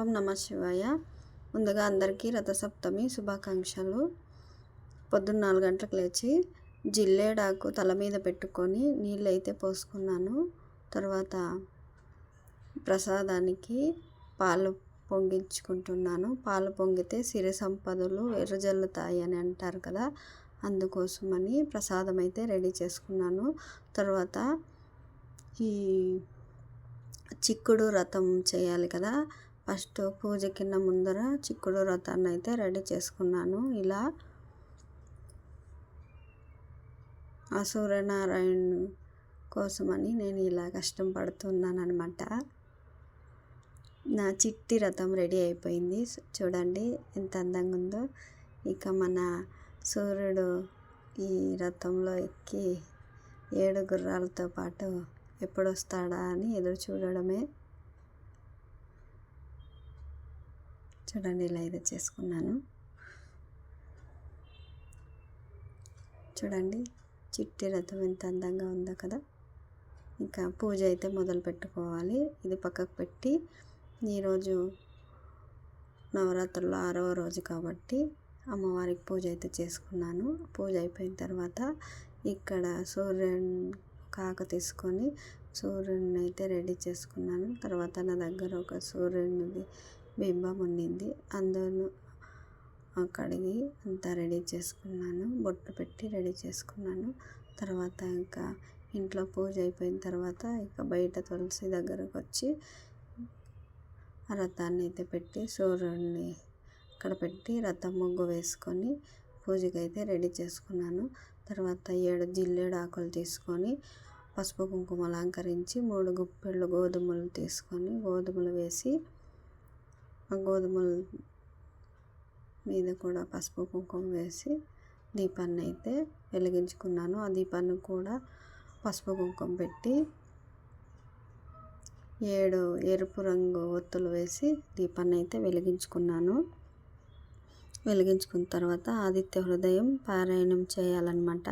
ఓం నమ శివాయ. ముందుగా అందరికీ రథసప్తమి శుభాకాంక్షలు. పొద్దున్న నాలుగు గంటలకు లేచి జిల్లేడాకు తల మీద పెట్టుకొని నీళ్ళు అయితే పోసుకున్నాను. తర్వాత ప్రసాదానికి పాలు పొంగించుకుంటున్నాను. పాలు పొంగితే సిరి సంపదలు ఎర్రజల్లుతాయి అని అంటారు కదా అందుకోసమని ప్రసాదం అయితే రెడీ చేసుకున్నాను. తర్వాత ఈ చిక్కుడు రథం చేయాలి కదా ఫస్ట్ పూజ కింద ముందర చిక్కుడు వ్రతాన్ని అయితే రెడీ చేసుకున్నాను. ఇలా ఆ సూర్యనారాయణ కోసమని నేను ఇలా కష్టం పడుతున్నాను అనమాట నా చిట్టి రథం రెడీ అయిపోయింది. చూడండి ఎంత అందంగా ఉందో. ఇక మన సూర్యుడు ఈ రథంలో ఎక్కి ఏడు గుర్రాలతో పాటు ఎప్పుడు వస్తాడా అని ఎదురు చూడడమే. చూడండి ఇలా అయితే చేసుకున్నాను. చూడండి చిట్టి రథం ఎంత అందంగా ఉందో కదా. ఇంకా పూజ అయితే మొదలు పెట్టుకోవాలి. ఇది పక్కకు పెట్టి ఈరోజు నవరాత్రుల్లో ఆరవ రోజు కాబట్టి అమ్మవారికి పూజ అయితే చేసుకున్నాను. పూజ అయిపోయిన తర్వాత ఇక్కడ సూర్యుని కాక తీసుకొని సూర్యుడిని అయితే రెడీ చేసుకున్నాను. తర్వాత నా దగ్గర ఒక సూర్యునిది బింబం ఉండింది అందులో కడిగి అంతా రెడీ చేసుకున్నాను. బొట్టు పెట్టి రెడీ చేసుకున్నాను. తర్వాత ఇంకా ఇంట్లో పూజ అయిపోయిన తర్వాత ఇక బయట తులసి దగ్గరకు వచ్చి రథాన్ని అయితే పెట్టి సూర్యుడిని అక్కడ పెట్టి రథం ముగ్గు వేసుకొని పూజకి అయితే రెడీ చేసుకున్నాను. తర్వాత ఏడు జిల్లేడు ఆకులు తీసుకొని పసుపు కుంకుమ అలంకరించి మూడు గుప్పెళ్ళు గోధుమలు తీసుకొని గోధుమలు వేసి ఆ గోధుమల మీద కూడా పసుపు కుంకుమ వేసి దీపాన్ని అయితే వెలిగించుకున్నాను. ఆ దీపాన్ని కూడా పసుపు కుంకుమ పెట్టి ఏడు ఎరుపు రంగు ఒత్తులు వేసి దీపాన్ని అయితే వెలిగించుకున్నాను. వెలిగించుకున్న తర్వాత ఆదిత్య హృదయం పారాయణం చేయాలన్నమాట.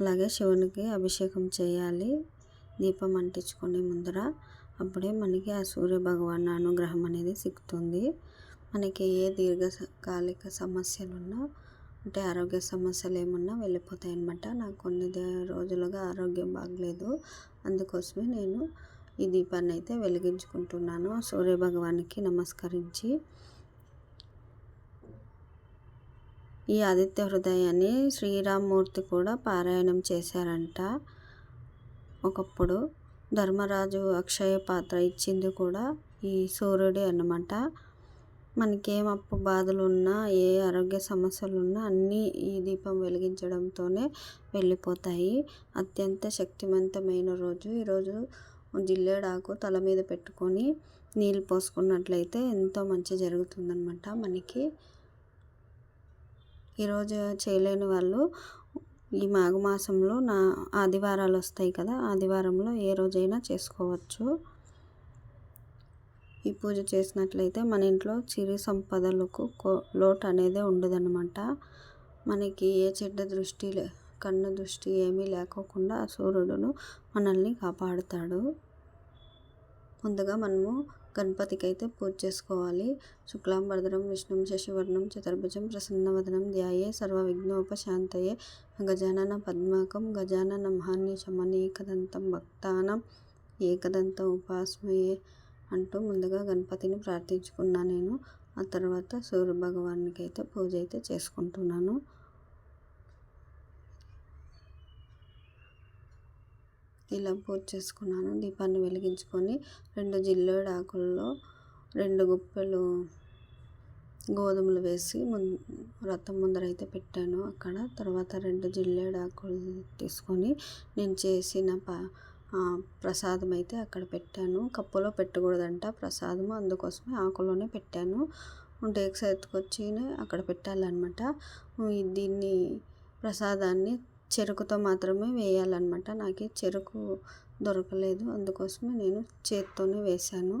అలాగే శివునికి అభిషేకం చేయాలి. దీపం అంటించుకునే ముందర అప్పుడే మనకి ఆ సూర్య భగవాన్ అనుగ్రహం అనేది సిక్కుతుంది. మనకి ఏ దీర్ఘకాలిక సమస్యలు ఉన్నా అంటే ఆరోగ్య సమస్యలు ఏమున్నా వెళ్ళిపోతాయి అన్నమాట నాకు కొన్ని రోజులుగా ఆరోగ్యం బాగలేదు. అందుకోసమే నేను ఈ దీపాన్ని అయితే వెలిగించుకుంటున్నాను. సూర్య భగవానికి నమస్కరించి ఈ ఆదిత్య హృదయాన్ని శ్రీరామ్మూర్తి కూడా పారాయణం చేశారంట ఒకప్పుడు. ధర్మరాజు అక్షయ పాత్ర ఇచ్చింది కూడా ఈ సూర్యుడే అన్నమాట. మనకేం అప్పు బాధలు ఉన్నా ఏ ఆరోగ్య సమస్యలు ఉన్నా అన్నీ ఈ దీపం వెలిగించడంతోనే వెళ్ళిపోతాయి. అత్యంత శక్తివంతమైన రోజు. ఈరోజు జిల్లేడాకు తల మీద పెట్టుకొని నీళ్ళు పోసుకున్నట్లయితే ఎంతో మంచి జరుగుతుందన్నమాట మనకి. ఈరోజు చేయలేని వాళ్ళు ఈ మాఘమాసంలో నా ఆదివారాలు వస్తాయి కదా ఆదివారంలో ఏ రోజైనా చేసుకోవచ్చు. ఈ పూజ చేసినట్లయితే మన ఇంట్లో చిరు సంపదలకు లోటు అనేది ఉండదన్నమాట. మనకి ఏ చెడ్డ దృష్టి కన్ను దృష్టి ఏమీ లేకోకుండా సూర్యుడును మనల్ని కాపాడుతాడు. ముందుగా మనము గణపతికి అయితే పూజ చేసుకోవాలి. శుక్లాం వరదనం విష్ణుం శశివర్ణం చతుర్భుజం ప్రసన్నవదనం ధ్యాయే సర్వ విఘ్నోపశాంతయే గజానన పద్మాకం గజానన మహాన్యశమనేకదంతం భక్తానం ఏకదంత ఉపాస్మయే అంటూ ముందుగా గణపతిని ప్రార్థించుకున్నా నేను. ఆ తర్వాత సూర్య భగవానికి అయితే పూజ అయితే చేసుకుంటున్నాను. ఇలా పూజ చేసుకున్నాను. దీపాన్ని వెలిగించుకొని రెండు జిల్లేడు ఆకుల్లో రెండు గుప్పెలు గోధుమలు వేసి ముందు రథం ముందర అయితే పెట్టాను. అక్కడ తర్వాత రెండు జిల్లేడు ఆకులు తీసుకొని నేను చేసిన ప ప్రసాదం అయితే అక్కడ పెట్టాను. కప్పులో పెట్టకూడదంట ప్రసాదం అందుకోసమే ఆకులోనే పెట్టాను. డేక్స్ ఎత్తుకొచ్చి అక్కడ పెట్టాలన్నమాట. దీన్ని ప్రసాదాన్ని చెరుకుతో మాత్రమే వేయాలన్నమాట. నాకు చెరుకు దొరకలేదు. అందుకోసమే నేను చేత్తోనే వేశాను.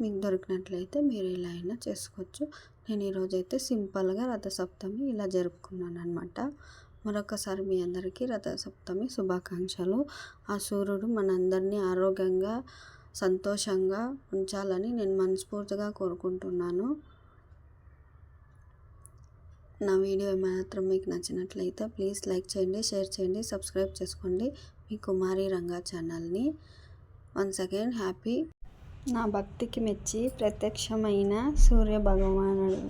మీకు దొరికినట్లయితే మీరు ఇలా అయినా చేసుకోవచ్చు. నేను ఈరోజైతే సింపుల్గా రథసప్తమి ఇలా జరుపుకున్నాను అనమాట మరొకసారి మీ అందరికీ రథసప్తమి శుభాకాంక్షలు. ఆ సూర్యుడు మనందరినీ ఆరోగ్యంగా సంతోషంగా ఉంచాలని నేను మనస్ఫూర్తిగా కోరుకుంటున్నాను. నా వీడియో మాత్రం మీకు నచ్చినట్లయితే ప్లీజ్ లైక్ చేయండి షేర్ చేయండి సబ్స్క్రైబ్ చేసుకోండి. మీ కుమారి రంగా ఛానల్ని వన్స్ అగైన్ హ్యాపీ. నా భక్తికి మెచ్చి ప్రత్యక్షమైన సూర్య భగవానుడు.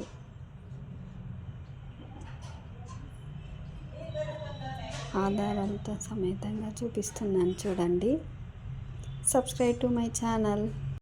ఆధారాలతో సమేతంగా చూపిస్తున్నాను చూడండి. Subscribe to my channel